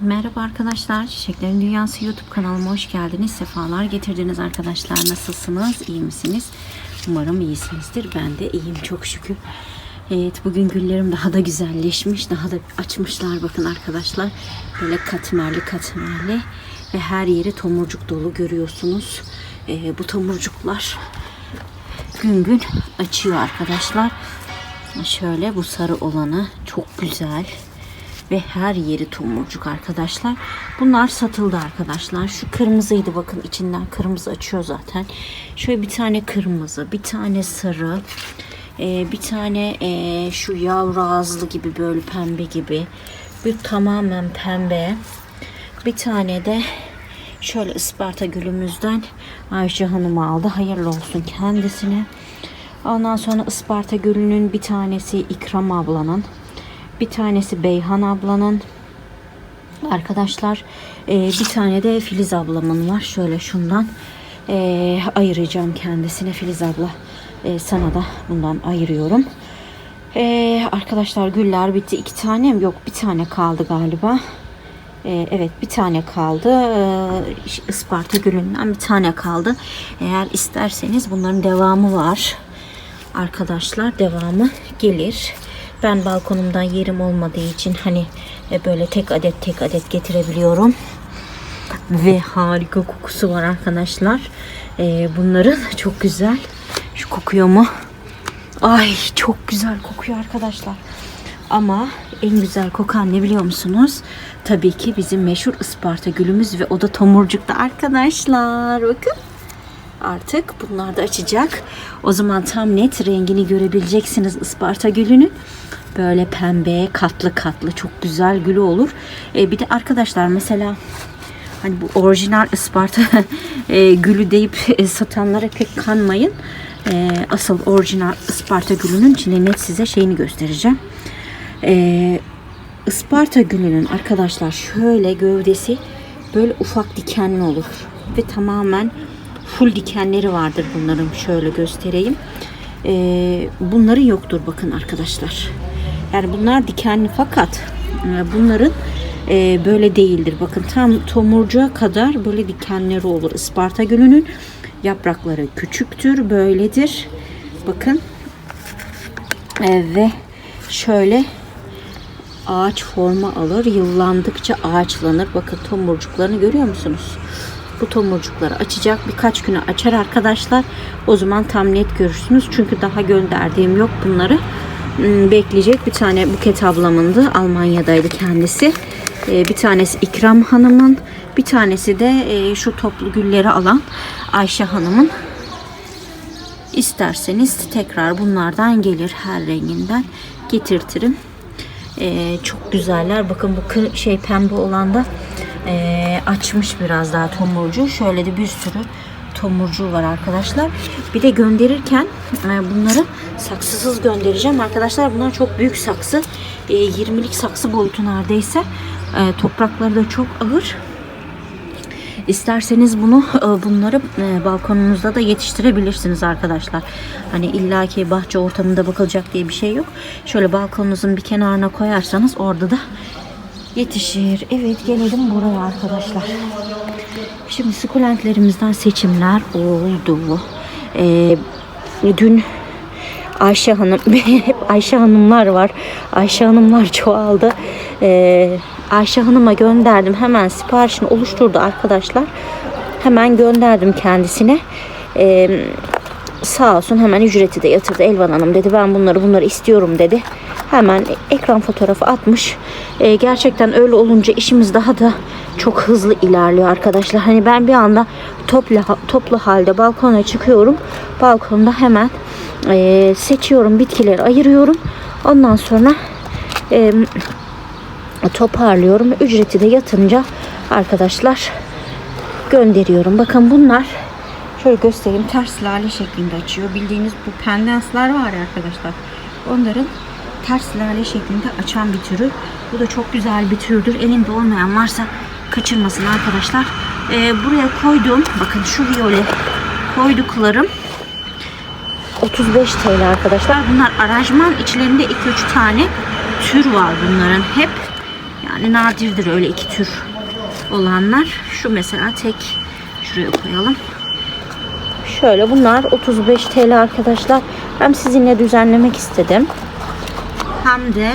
Merhaba arkadaşlar. Çiçeklerin Dünyası YouTube kanalıma hoş geldiniz. Sefalar getirdiniz arkadaşlar. Nasılsınız? İyi misiniz? Umarım iyisinizdir. Ben de iyiyim çok şükür. Evet bugün güllerim daha da güzelleşmiş. Daha da açmışlar bakın arkadaşlar. Böyle katmerli katmerli. Ve her yeri tomurcuk dolu görüyorsunuz. Ee, bu tomurcuklar gün gün açıyor arkadaşlar. Şöyle bu sarı olanı çok güzel ve her yeri tomurcuk arkadaşlar. Bunlar satıldı arkadaşlar. Şu kırmızıydı bakın içinden kırmızı açıyor zaten. Şöyle bir tane kırmızı, bir tane sarı, e, bir tane e, şu yavru ağızlı gibi böyle pembe gibi. Bir tamamen pembe. Bir tane de şöyle Isparta gülümüzden Ayşe Hanım aldı. Hayırlı olsun kendisine. Ondan sonra Isparta gülünün bir tanesi İkram ablanın. Bir tanesi Beyhan ablanın. Arkadaşlar e, bir tane de Filiz ablamın var. Şöyle şundan e, ayıracağım kendisine Filiz abla. E, sana da bundan ayırıyorum. E, arkadaşlar güller bitti. iki tane mi? Yok bir tane kaldı galiba. E, evet bir tane kaldı. E, Isparta gülünden bir tane kaldı. Eğer isterseniz bunların devamı var. Arkadaşlar devamı gelir. Ben balkonumdan yerim olmadığı için hani e, böyle tek adet tek adet getirebiliyorum. Ve harika kokusu var arkadaşlar. E, bunların çok güzel. Şu kokuyor mu? Ay çok güzel kokuyor arkadaşlar. Ama en güzel kokan ne biliyor musunuz? Tabii ki bizim meşhur Isparta gülümüz ve o da tomurcukta arkadaşlar. Bakın. Artık bunlar da açacak. O zaman tam net rengini görebileceksiniz Isparta gülünün. Böyle pembe, katlı katlı çok güzel gülü olur. E, bir de arkadaşlar mesela hani bu orijinal Isparta e, gülü deyip e, satanlara pek kanmayın. E, asıl orijinal Isparta gülünün içinde net size şeyini göstereceğim. E, Isparta gülünün arkadaşlar şöyle gövdesi böyle ufak dikenli olur ve tamamen full dikenleri vardır bunların şöyle göstereyim. Ee, bunların yoktur bakın arkadaşlar. Yani bunlar dikenli fakat e, bunların e, böyle değildir. Bakın tam tomurcuğa kadar böyle dikenleri olur. Isparta gülünün yaprakları küçüktür, böyledir. Bakın E, ve şöyle ağaç formu alır. Yıllandıkça ağaçlanır. Bakın tomurcuklarını görüyor musunuz? Bu tomurcukları açacak. Birkaç güne açar arkadaşlar. O zaman tam net görürsünüz. Çünkü daha gönderdiğim yok bunları. Hmm, Bekleyecek bir tane Buket ablamındı. Almanya'daydı kendisi. Ee, Bir tanesi İkram Hanım'ın. Bir tanesi de e, şu toplu gülleri alan Ayşe Hanım'ın. İsterseniz tekrar bunlardan gelir her renginden getirtirim. Ee, çok güzeller. Bakın bu şey pembe olan da ee, açmış biraz daha tomurcuğu. Şöyle de bir sürü tomurcuğu var arkadaşlar. Bir de gönderirken e, bunları saksısız göndereceğim. Arkadaşlar bunlar çok büyük saksı. E, 20'lik saksı boyutu neredeyse. E, toprakları da çok ağır. İsterseniz bunu e, bunları e, balkonunuzda da yetiştirebilirsiniz arkadaşlar. Hani illaki bahçe ortamında bakılacak diye bir şey yok. Şöyle balkonunuzun bir kenarına koyarsanız orada da yetişir. Evet gelelim buraya arkadaşlar. Şimdi sukulentlerimizden seçimler oldu. Ee, dün Ayşe Hanım, hep Ayşe Hanımlar var. Ayşe Hanımlar çoğaldı. Ee, Ayşe Hanım'a gönderdim. Hemen siparişini oluşturdu arkadaşlar. Hemen gönderdim kendisine. Ee, sağ olsun hemen ücreti de yatırdı. Elvan Hanım dedi ben bunları bunları istiyorum dedi. Hemen ekran fotoğrafı atmış. Ee, gerçekten öyle olunca işimiz daha da çok hızlı ilerliyor arkadaşlar. Hani ben bir anda toplu, toplu halde balkona çıkıyorum. Balkonda hemen e, seçiyorum bitkileri ayırıyorum. Ondan sonra e, toparlıyorum. Ücreti de yatınca arkadaşlar gönderiyorum. Bakın bunlar şöyle göstereyim ters lale şeklinde açıyor. Bildiğiniz bu pendensler var ya arkadaşlar. Onların ters lale şeklinde açan bir türü. Bu da çok güzel bir türdür. Elinde olmayan varsa kaçırmasın arkadaşlar. Ee, buraya koyduğum bakın şu viyole koyduklarım 35 TL arkadaşlar. Bunlar aranjman içlerinde 2-3 tane tür var bunların hep. Yani nadirdir öyle iki tür olanlar. Şu mesela tek şuraya koyalım. Şöyle bunlar 35 TL arkadaşlar. Hem sizinle düzenlemek istedim. Hem de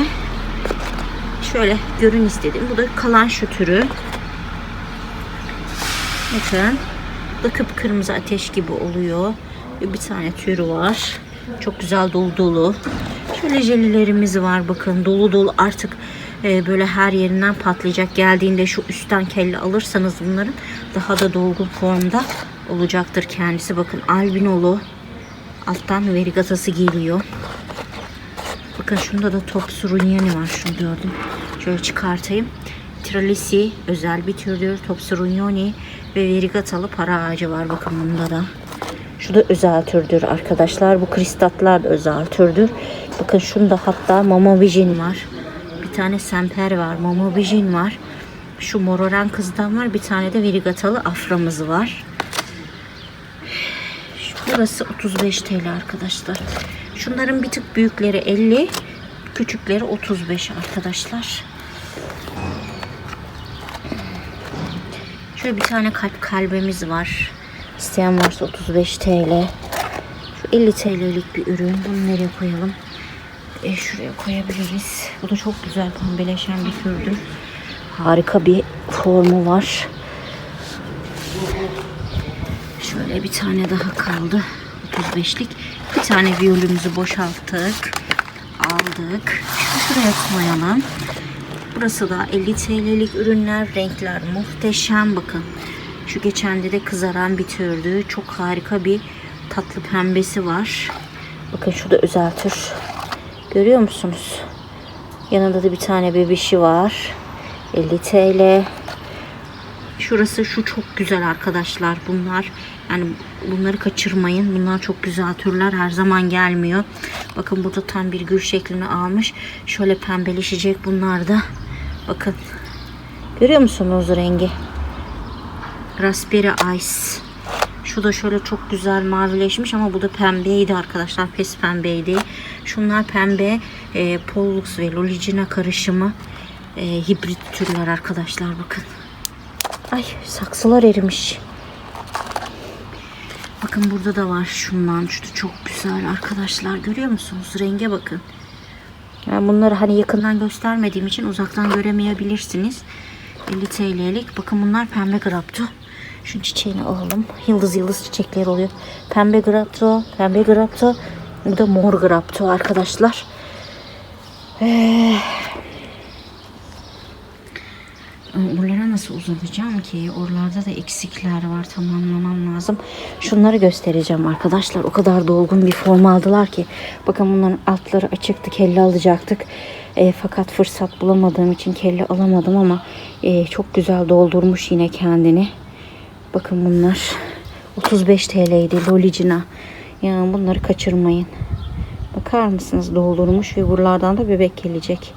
şöyle görün istedim. Bu da kalan şu türü. Bakın. Bu da kıpkırmızı ateş gibi oluyor. Bir tane türü var. Çok güzel dolu dolu. Şöyle jelilerimiz var bakın dolu dolu artık e, böyle her yerinden patlayacak. Geldiğinde şu üstten kelle alırsanız bunların daha da dolgun formda olacaktır kendisi. Bakın albinolu alttan verigatası geliyor. Bakın şunda da top surunyani var. Şunu gördüm. Şöyle çıkartayım. Tralisi özel bir türdür. Top surunyani ve verigatalı para ağacı var. Bakın bunda da. Şu da özel türdür arkadaşlar. Bu kristatlar da özel türdür. Bakın şunda hatta Momo Vision var. Bir tane Semper var. Momo Vision var. Şu Mororen kızdan var. Bir tane de verigatalı aframız var. Burası 35 TL arkadaşlar. Şunların bir tık büyükleri 50, küçükleri 35 arkadaşlar. Şöyle bir tane kalp kalbimiz var. İsteyen varsa 35 TL. Şu 50 TL'lik bir ürün. Bunu nereye koyalım? E, şuraya koyabiliriz. Bu da çok güzel pembeleşen bir türdür. Harika bir formu var. Şöyle bir tane daha kaldı. 35'lik. Bir tane viyolümüzü boşalttık. Aldık. Şunu şuraya koyalım. Burası da 50 TL'lik ürünler. Renkler muhteşem. Bakın. Şu geçende de kızaran bir türdü. Çok harika bir tatlı pembesi var. Bakın şurada özel tür. Görüyor musunuz? Yanında da bir tane bebişi var. 50 TL. Şurası şu çok güzel arkadaşlar. Bunlar yani bunları kaçırmayın. Bunlar çok güzel türler. Her zaman gelmiyor. Bakın burada tam bir gül şeklini almış. Şöyle pembeleşecek bunlar da. Bakın. Görüyor musunuz rengi? Raspberry Ice. Şu da şöyle çok güzel mavileşmiş ama bu da pembeydi arkadaşlar. Pes pembeydi. Şunlar pembe e, Pollux ve Lolicina karışımı e, hibrit türler arkadaşlar bakın. Ay saksılar erimiş. Bakın burada da var şundan. Şu çok güzel arkadaşlar. Görüyor musunuz? Renge bakın. Yani bunları hani yakından göstermediğim için uzaktan göremeyebilirsiniz. 50 TL'lik. Bakın bunlar pembe grapto. Şu çiçeğini alalım. Yıldız yıldız çiçekler oluyor. Pembe grapto, pembe grapto. Bu da mor grapto arkadaşlar. Ee, Oralara nasıl uzatacağım ki? Oralarda da eksikler var. Tamamlamam lazım. Şunları göstereceğim arkadaşlar. O kadar dolgun bir form aldılar ki. Bakın bunların altları açıktı. Kelle alacaktık. E, fakat fırsat bulamadığım için kelle alamadım ama e, çok güzel doldurmuş yine kendini. Bakın bunlar 35 TL'ydi. Lolicina. Yani bunları kaçırmayın. Bakar mısınız doldurmuş ve buralardan da bebek gelecek.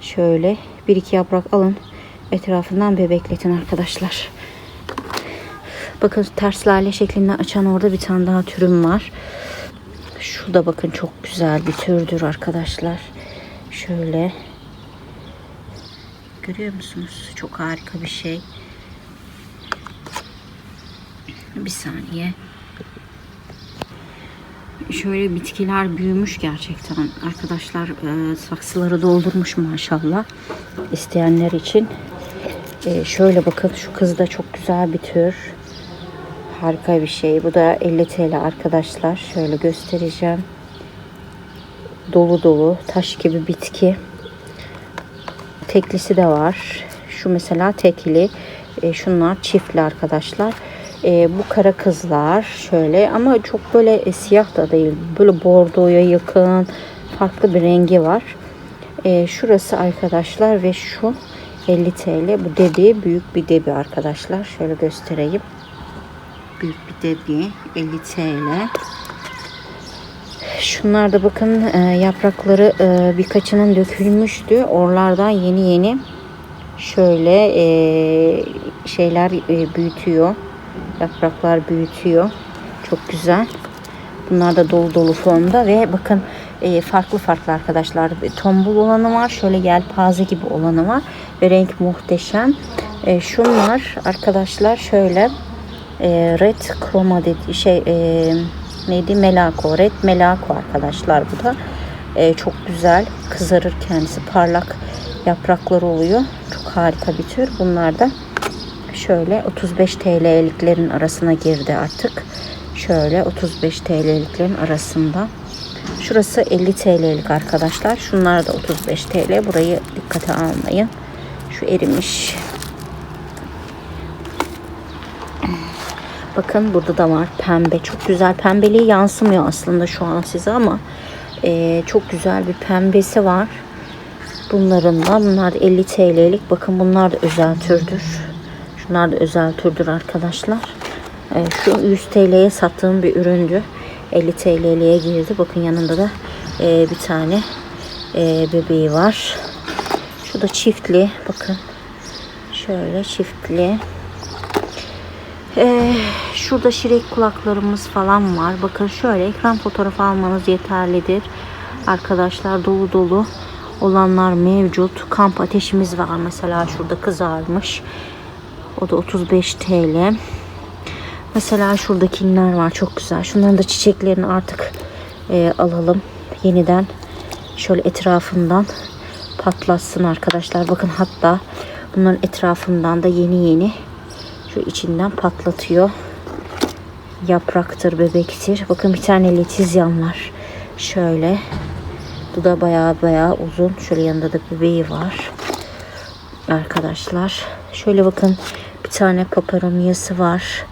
Şöyle bir iki yaprak alın. Etrafından bebekletin arkadaşlar. Bakın ters lale şeklinde açan orada bir tane daha türüm var. Şu da bakın çok güzel bir türdür arkadaşlar. Şöyle. Görüyor musunuz? Çok harika bir şey. Bir saniye. Şöyle bitkiler büyümüş gerçekten. Arkadaşlar e, saksıları doldurmuş maşallah. İsteyenler için. E, şöyle bakın şu kız da çok güzel bir tür. Harika bir şey. Bu da 50 TL arkadaşlar. Şöyle göstereceğim. Dolu dolu taş gibi bitki. Teklisi de var. Şu mesela tekli. E, şunlar çiftli arkadaşlar. E, bu kara kızlar şöyle ama çok böyle e, siyah da değil. Böyle bordoya yakın farklı bir rengi var. E, şurası arkadaşlar ve şu 50 TL. Bu debi büyük bir debi arkadaşlar. Şöyle göstereyim. Büyük bir debi 50 TL. Şunlar da bakın e, yaprakları e, birkaçının dökülmüştü. Oralardan yeni yeni şöyle e, şeyler büyütüyor. Yapraklar büyütüyor. Çok güzel. Bunlar da dolu dolu formda ve bakın e, farklı farklı arkadaşlar. Tombul olanı var. Şöyle yelpaze gibi olanı var. Ve renk muhteşem. E, şunlar arkadaşlar şöyle e, red chroma dedi şey e, neydi melako red melako arkadaşlar bu da E, çok güzel kızarır kendisi parlak yaprakları oluyor çok harika bir tür bunlar da şöyle 35 TL'liklerin arasına girdi artık şöyle 35 TL'liklerin arasında şurası 50 TL'lik arkadaşlar şunlar da 35 TL burayı dikkate almayın şu erimiş Bakın burada da var pembe. Çok güzel pembeliği yansımıyor aslında şu an size ama eee, çok güzel bir pembesi var. Bunların da bunlar da 50 TL'lik. Bakın bunlar da özel türdür. Şunlar da özel türdür arkadaşlar. Eee, şu 100 TL'ye sattığım bir üründü. 50 TL'ye girdi. Bakın yanında da eee, bir tane eee, bebeği var. Şu da çiftli. Bakın. Şöyle çiftli. Ee, şurada şirek kulaklarımız falan var. Bakın şöyle ekran fotoğrafı almanız yeterlidir. Arkadaşlar dolu dolu olanlar mevcut. Kamp ateşimiz var mesela şurada kızarmış. O da 35 TL. Mesela şuradakiler var çok güzel. Şunların da çiçeklerini artık e, alalım. Yeniden şöyle etrafından patlatsın arkadaşlar. Bakın hatta bunların etrafından da yeni yeni şu içinden patlatıyor. Yapraktır, bebektir. Bakın bir tane letizyan var. Şöyle. Bu da baya baya uzun. Şöyle yanında da bebeği var. Arkadaşlar. Şöyle bakın bir tane paparomiyası var.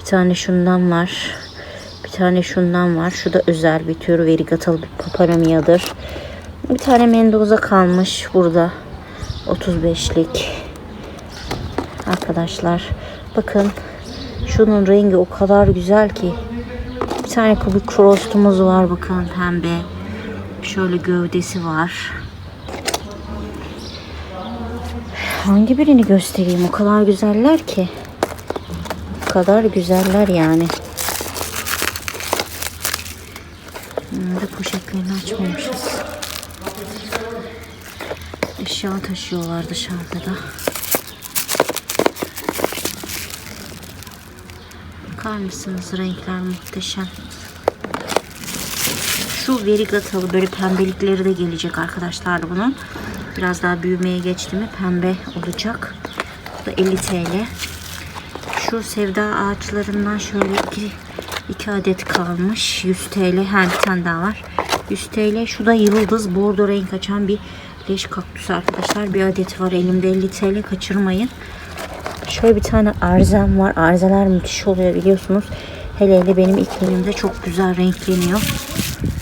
Bir tane şundan var. Bir tane şundan var. Şu da özel bir tür verigatalı bir paparomiyadır. Bir tane Mendoza kalmış burada. 35'lik arkadaşlar. Bakın şunun rengi o kadar güzel ki. Bir tane kubik frostumuz var bakın pembe. Şöyle gövdesi var. Hangi birini göstereyim? O kadar güzeller ki. Kadar güzeller yani. Bunları poşetlerini açmamışız. Eşya taşıyorlar dışarıda da. Bakar mısınız? Renkler muhteşem. Şu verigatalı böyle pembelikleri de gelecek arkadaşlar bunun. Biraz daha büyümeye geçti mi pembe olacak. Bu da 50 TL. Şu sevda ağaçlarından şöyle iki, iki adet kalmış. 100 TL. Ha bir tane daha var. 100 TL. Şu da yıldız bordo renk açan bir leş kaktüs arkadaşlar. Bir adet var elimde 50 TL. Kaçırmayın. Şöyle bir tane arzem var. Arzeler müthiş oluyor biliyorsunuz. Hele hele benim iklimimde çok güzel renkleniyor.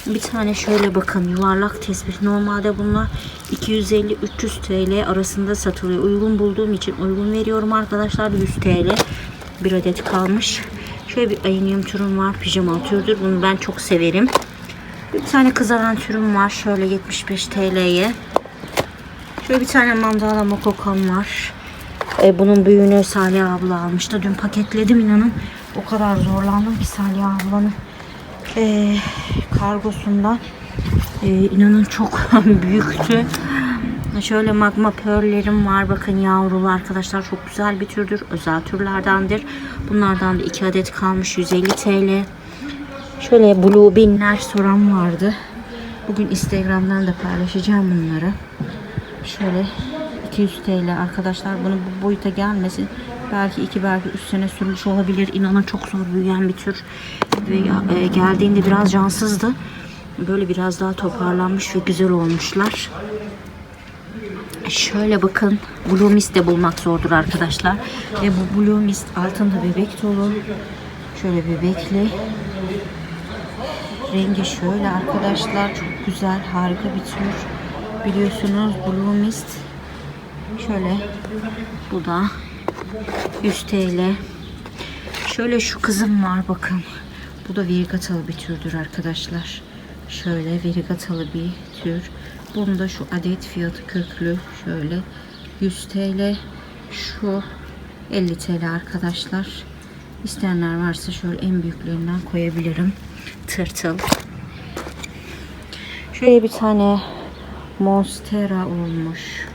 Bir tane şöyle bakın yuvarlak tesbih. Normalde bunlar 250-300 TL arasında satılıyor. Uygun bulduğum için uygun veriyorum arkadaşlar. 100 TL bir adet kalmış. Şöyle bir alüminyum türüm var. Pijama türdür. Bunu ben çok severim. Bir tane kızaran türüm var. Şöyle 75 TL'ye. Şöyle bir tane mandala mokokam var. E, bunun büyüğünü Salih abla almıştı. Dün paketledim inanın. O kadar zorlandım ki Salih ablanın e, kargosundan. E, inanın çok büyüktü. Şöyle magma pearl'lerim var. Bakın yavrulu arkadaşlar. Çok güzel bir türdür. Özel türlerdendir. Bunlardan da 2 adet kalmış. 150 TL. Şöyle blue binler soran vardı. Bugün Instagram'dan da paylaşacağım bunları. Şöyle 200 TL arkadaşlar. Bunun bu boyuta gelmesi belki 2 belki 3 sene sürmüş olabilir. İnanın çok zor büyüyen bir tür. Ve e, geldiğinde biraz cansızdı. Böyle biraz daha toparlanmış ve güzel olmuşlar. Şöyle bakın. Blue Mist de bulmak zordur arkadaşlar. Ve bu Blue Mist altında bebek dolu. Şöyle bebekli. Rengi şöyle arkadaşlar. Çok güzel. Harika bir tür. Biliyorsunuz Blue Mist. Şöyle. Bu da 100 TL. Şöyle şu kızım var bakın. Bu da verigatalı bir türdür arkadaşlar. Şöyle verigatalı bir tür. Bunda şu adet fiyatı köklü. Şöyle 100 TL. Şu 50 TL arkadaşlar. İsteyenler varsa şöyle en büyüklerinden koyabilirim. tırtıl. Şöyle bir tane Monstera olmuş.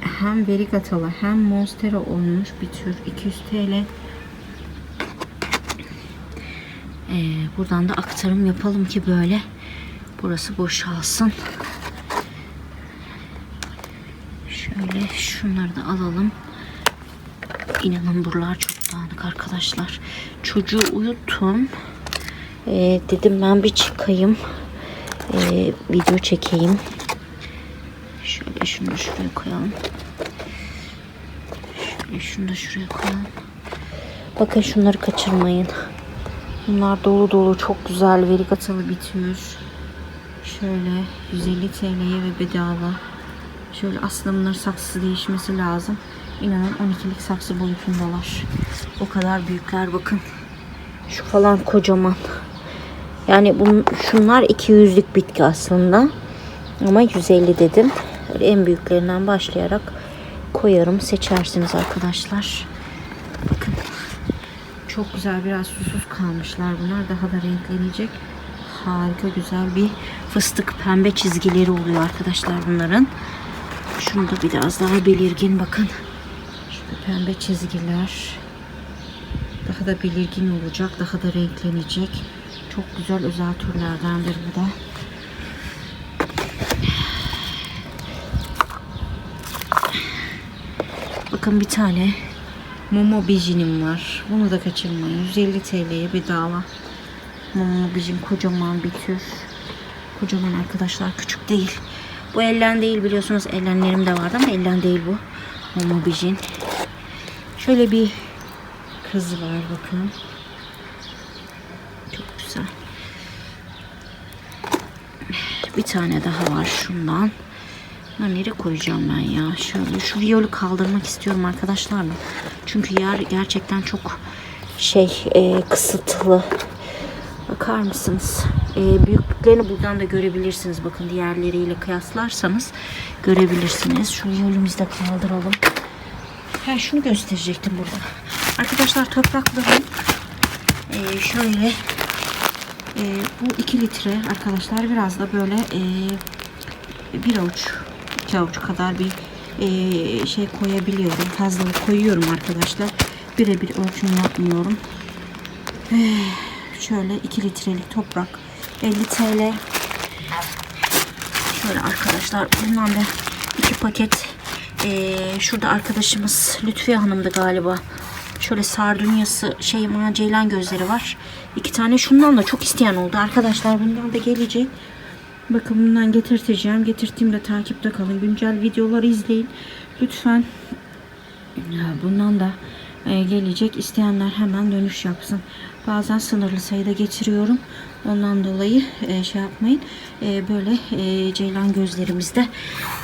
Hem verigatalı hem Monstera olmuş bir tür 200 TL. Ee, buradan da aktarım yapalım ki böyle burası boşalsın. Şöyle şunları da alalım. İnanın buralar çok dağınık arkadaşlar. Çocuğu uyuttum. Ee, dedim ben bir çıkayım. Ee, video çekeyim. Şöyle şunu şuraya koyalım. Şöyle şunu da şuraya koyalım. Bakın şunları kaçırmayın. Bunlar dolu dolu çok güzel verigatalı bitiyor. Şöyle 150 TL'ye ve bedava. Şöyle aslında bunların saksısı değişmesi lazım. İnanın 12'lik saksı boyutundalar. O kadar büyükler bakın. Şu falan kocaman. Yani bun, şunlar 200'lük bitki aslında. Ama 150 dedim. Böyle en büyüklerinden başlayarak koyarım. Seçersiniz arkadaşlar. Bakın. Çok güzel biraz susuz kalmışlar bunlar. Daha da renklenecek. Harika güzel bir fıstık pembe çizgileri oluyor arkadaşlar bunların. Şunu da biraz daha belirgin bakın. Şurada pembe çizgiler. Daha da belirgin olacak. Daha da renklenecek. Çok güzel özel türlerdendir bu da. Bakın bir tane Momo Bijinim var. Bunu da kaçırmayın. 150 TL'ye bedava. Bijin kocaman bir tür. Kocaman arkadaşlar küçük değil. Bu ellen değil biliyorsunuz ellenlerim de vardı ama ellen değil bu. Bijin. Şöyle bir kız var bakın. Çok güzel. Bir tane daha var şundan. Bunları nereye koyacağım ben ya? Şöyle şu viyolu kaldırmak istiyorum arkadaşlar? Çünkü yer gerçekten çok şey e, kısıtlı. Bakar mısınız? E, büyüklüklerini buradan da görebilirsiniz. Bakın diğerleriyle kıyaslarsanız görebilirsiniz. Şu viyolümüzü de kaldıralım. Ha, şunu gösterecektim burada. Arkadaşlar toprakların e, şöyle e, bu 2 litre arkadaşlar biraz da böyle e, bir avuç iki avuç kadar bir e, şey koyabiliyorum. Fazla koyuyorum arkadaşlar. Birebir ölçüm yapmıyorum. Eh, şöyle 2 litrelik toprak 50 TL. Şöyle arkadaşlar bundan da iki paket e, şurada arkadaşımız Lütfiye Hanım'dı galiba. Şöyle sardunyası şey ceylan gözleri var. İki tane şundan da çok isteyen oldu. Arkadaşlar bundan da gelecek. Bakın bundan getirteceğim. Getirttiğimde takipte kalın. Güncel videoları izleyin. Lütfen bundan da gelecek. isteyenler hemen dönüş yapsın. Bazen sınırlı sayıda getiriyorum. Ondan dolayı e, şey yapmayın. E, böyle e, ceylan gözlerimizde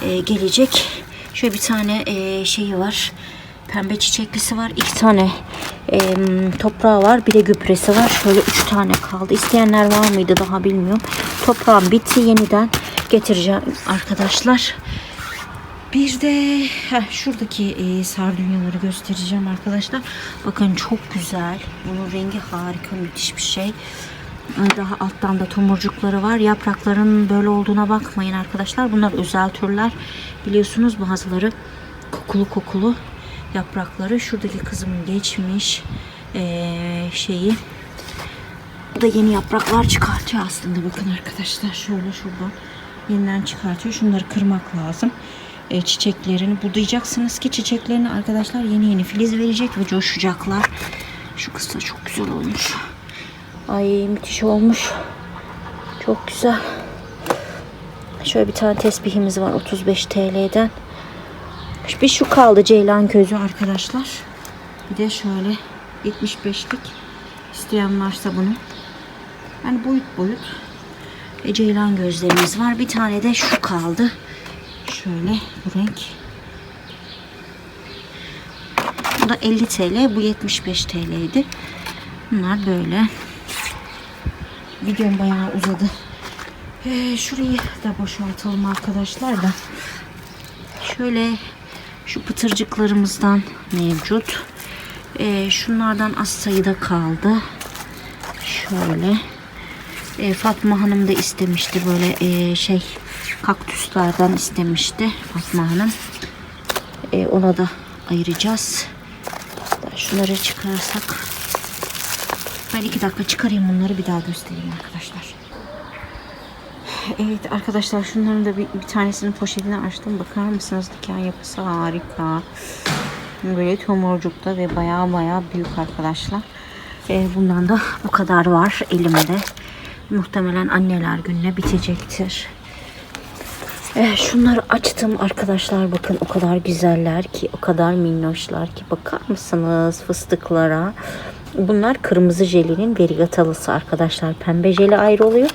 e, gelecek. Şöyle bir tane e, şeyi var. Pembe çiçeklisi var. iki tane e, toprağı var. Bir de gübresi var. Şöyle üç tane kaldı. İsteyenler var mıydı daha bilmiyorum. Toprağım bitti. Yeniden getireceğim arkadaşlar. Bir de heh, şuradaki e, sardunyaları göstereceğim arkadaşlar. Bakın çok güzel. Bunun rengi harika, müthiş bir şey. E, Daha alttan da tomurcukları var. Yaprakların böyle olduğuna bakmayın arkadaşlar. Bunlar özel türler. Biliyorsunuz bazıları kokulu kokulu yaprakları. Şuradaki kızımın geçmiş e, şeyi. Bu da yeni yapraklar çıkartıyor aslında. Bakın arkadaşlar şöyle şuradan yeniden çıkartıyor. Şunları kırmak lazım. E, çiçeklerini budayacaksınız ki çiçeklerini arkadaşlar yeni yeni filiz verecek ve coşacaklar. Şu kız da çok güzel olmuş. Ay müthiş olmuş. Çok güzel. Şöyle bir tane tesbihimiz var 35 TL'den. Bir şu kaldı ceylan gözü arkadaşlar. Bir de şöyle 75'lik isteyen varsa bunu. Yani boyut boyut e, ceylan gözlerimiz var. Bir tane de şu kaldı. Şöyle bu renk. Bu da 50 TL. Bu 75 TL'ydi. Bunlar böyle. Videom bayağı uzadı. Ee, şurayı da boşaltalım arkadaşlar da. Şöyle şu pıtırcıklarımızdan mevcut. Ee, şunlardan az sayıda kaldı. Şöyle. E, Fatma Hanım da istemişti böyle e, şey kaktüslerden istemişti Fatma Hanım. E, ona da ayıracağız. Şunları çıkarsak. Ben iki dakika çıkarayım bunları bir daha göstereyim arkadaşlar. Evet arkadaşlar şunların da bir, bir tanesinin poşetini açtım. Bakar mısınız diken yapısı harika. Böyle tomurcukta ve baya baya büyük arkadaşlar. Ee, bundan da bu kadar var elimde. Muhtemelen anneler gününe bitecektir. Ee, şunları açtım arkadaşlar bakın o kadar güzeller ki o kadar minnoşlar ki bakar mısınız fıstıklara. Bunlar kırmızı jelinin verigatalısı arkadaşlar. Pembe jeli ayrı oluyor.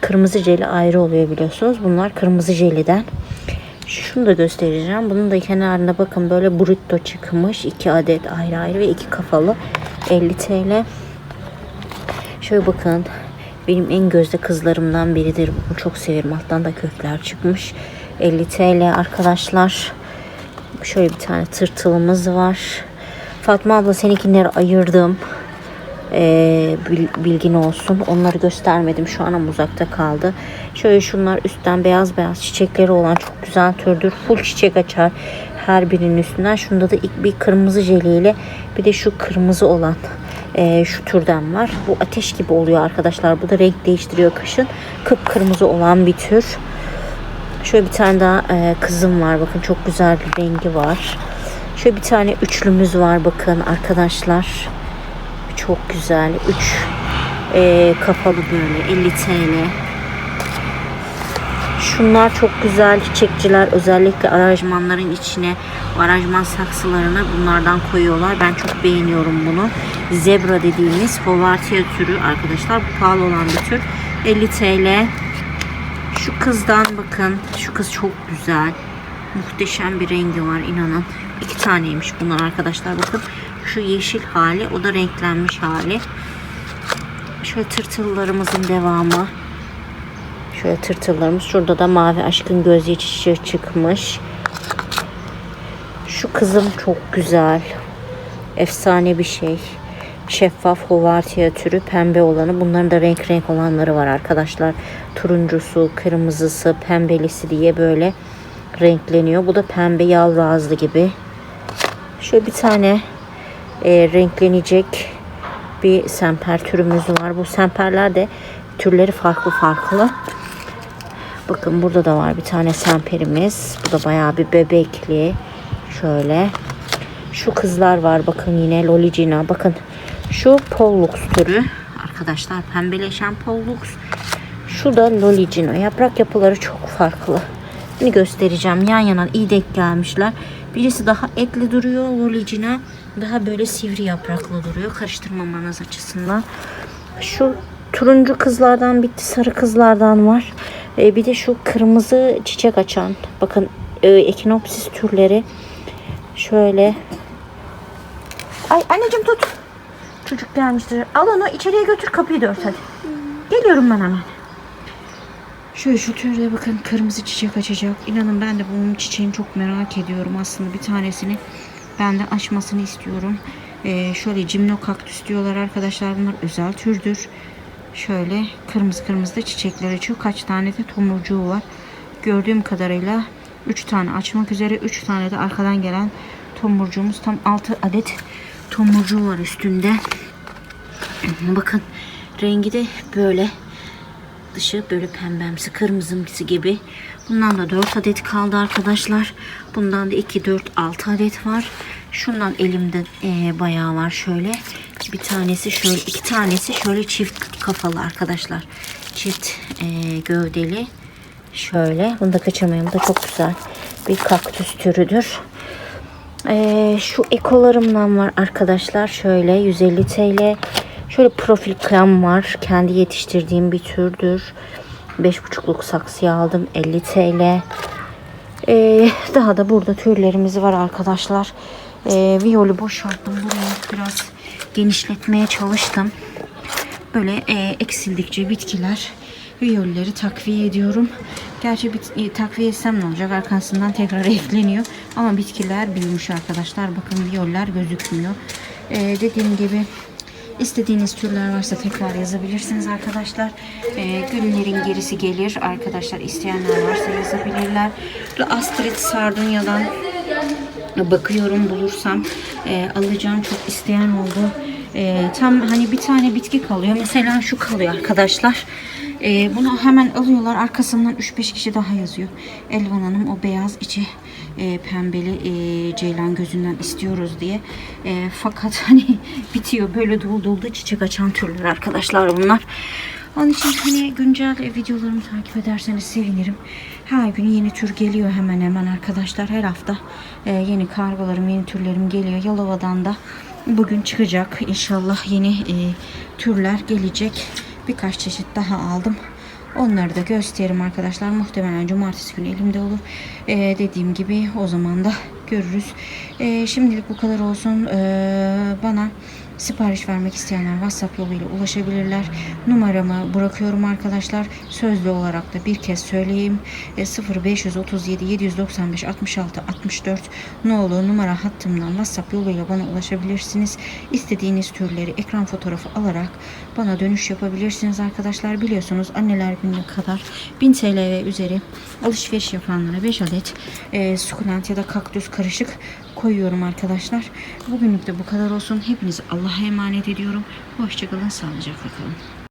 Kırmızı jeli ayrı oluyor biliyorsunuz. Bunlar kırmızı jeliden. Şunu da göstereceğim. Bunun da kenarında bakın böyle burrito çıkmış. 2 adet ayrı ayrı ve iki kafalı. 50 TL. Şöyle bakın. Benim en gözde kızlarımdan biridir. Bunu çok severim. Alttan da kökler çıkmış. 50 TL arkadaşlar. Şöyle bir tane tırtılımız var. Fatma abla seninkileri ayırdım. Ee, bil- bilgin olsun. Onları göstermedim. Şu an ama uzakta kaldı. Şöyle şunlar üstten beyaz beyaz çiçekleri olan çok güzel türdür. Full çiçek açar her birinin üstünden. Şunda da ilk bir kırmızı jeliyle bir de şu kırmızı olan ee, şu türden var. Bu ateş gibi oluyor arkadaşlar. Bu da renk değiştiriyor kışın. Kıpkırmızı olan bir tür. Şöyle bir tane daha e, kızım var. Bakın çok güzel bir rengi var. Şöyle bir tane üçlümüz var bakın arkadaşlar. Çok güzel. Üç e, kafalı böyle 50 TL. Şunlar çok güzel çiçekçiler özellikle aranjmanların içine aranjman saksılarına bunlardan koyuyorlar. Ben çok beğeniyorum bunu. Zebra dediğimiz Hovartia türü arkadaşlar. Bu pahalı olan bir tür. 50 TL. Şu kızdan bakın. Şu kız çok güzel. Muhteşem bir rengi var inanın. İki taneymiş bunlar arkadaşlar bakın. Şu yeşil hali o da renklenmiş hali. Şöyle tırtıllarımızın devamı. Şöyle tırtıllarımız. Şurada da mavi aşkın göz çiçeği çıkmış. Şu kızım çok güzel. Efsane bir şey. Şeffaf hovartia türü pembe olanı. Bunların da renk renk olanları var arkadaşlar. Turuncusu, kırmızısı, pembelisi diye böyle renkleniyor. Bu da pembe yavru ağızlı gibi. Şöyle bir tane e, renklenecek bir semper türümüz var. Bu semperler de türleri farklı farklı. Bakın burada da var bir tane semperimiz. Bu da bayağı bir bebekli. Şöyle. Şu kızlar var bakın yine Lolicina. Bakın şu Pollux türü. Arkadaşlar pembeleşen Pollux. Şu da Lolicina. Yaprak yapıları çok farklı. Şimdi göstereceğim. Yan yana iyi denk gelmişler. Birisi daha etli duruyor. Lolicina daha böyle sivri yapraklı duruyor. Karıştırmamanız açısından. Şu turuncu kızlardan bitti. Sarı kızlardan var. Ee, bir de şu kırmızı çiçek açan. Bakın e, ekinopsis türleri. Şöyle. Ay anneciğim tut. Çocuk gelmiştir. Al onu içeriye götür kapıyı da ört hadi. Geliyorum ben hemen. Şöyle şu türde bakın kırmızı çiçek açacak. İnanın ben de bunun çiçeğini çok merak ediyorum aslında. Bir tanesini ben de açmasını istiyorum. Ee, şöyle cimno kaktüs diyorlar arkadaşlar. Bunlar özel türdür. Şöyle kırmızı kırmızı da çiçekler açıyor. Kaç tane de tomurcuğu var. Gördüğüm kadarıyla 3 tane açmak üzere. 3 tane de arkadan gelen tomurcuğumuz. Tam 6 adet tomurcuğu var üstünde. Bakın rengi de böyle dışı böyle pembemsi kırmızımsı gibi. Bundan da 4 adet kaldı arkadaşlar. Bundan da 2, 4, 6 adet var. Şundan elimde e, bayağı var şöyle. Bir tanesi şöyle, iki tanesi şöyle çift kafalı arkadaşlar. Çift e, gövdeli. Şöyle. Bunu da kaçırmayın. Bu da çok güzel bir kaktüs türüdür. E, şu ekolarımdan var arkadaşlar. Şöyle 150 TL. Şöyle profil krem var. Kendi yetiştirdiğim bir türdür. 5,5'luk saksıya aldım. 50 TL. Ee, daha da burada türlerimiz var arkadaşlar. Ee, viyolu boşalttım. Burayı biraz genişletmeye çalıştım. Böyle e, eksildikçe bitkiler viyolleri takviye ediyorum. Gerçi bit, e, takviye etsem ne olacak? Arkasından tekrar ekleniyor. Ama bitkiler büyümüş arkadaşlar. Bakın viyoller gözükmüyor. Ee, dediğim gibi İstediğiniz türler varsa tekrar yazabilirsiniz arkadaşlar. Ee, güllerin gerisi gelir arkadaşlar. İsteyenler varsa yazabilirler. Astrid Sardunya'dan bakıyorum bulursam e, alacağım çok isteyen oldu. E, tam hani bir tane bitki kalıyor. Mesela şu kalıyor arkadaşlar. E, bunu hemen alıyorlar. Arkasından 3-5 kişi daha yazıyor. Elvan Hanım o beyaz içi e, pembeli e, ceylan gözünden istiyoruz diye. E, fakat hani bitiyor. Böyle dolu dolu çiçek açan türler arkadaşlar bunlar. Onun için hani güncel videolarımı takip ederseniz sevinirim. Her gün yeni tür geliyor hemen hemen arkadaşlar. Her hafta e, yeni kargolarım, yeni türlerim geliyor. Yalova'dan da bugün çıkacak. İnşallah yeni e, türler gelecek. Birkaç çeşit daha aldım. Onları da gösteririm arkadaşlar. Muhtemelen cumartesi günü elimde olur. E, dediğim gibi o zaman da görürüz. E, şimdilik bu kadar olsun. E, bana Sipariş vermek isteyenler WhatsApp yoluyla ulaşabilirler. Numaramı bırakıyorum arkadaşlar. Sözlü olarak da bir kez söyleyeyim. E, 0537 795 66 64 nolu numara hattımdan WhatsApp yoluyla bana ulaşabilirsiniz. İstediğiniz türleri ekran fotoğrafı alarak bana dönüş yapabilirsiniz arkadaşlar. Biliyorsunuz anneler gününe kadar 1000 TL ve üzeri alışveriş yapanlara 5 adet e, sukulent ya da kaktüs karışık koyuyorum arkadaşlar. Bugünlük de bu kadar olsun. Hepinizi Allah'a emanet ediyorum. Hoşçakalın, sağlıcakla kalın.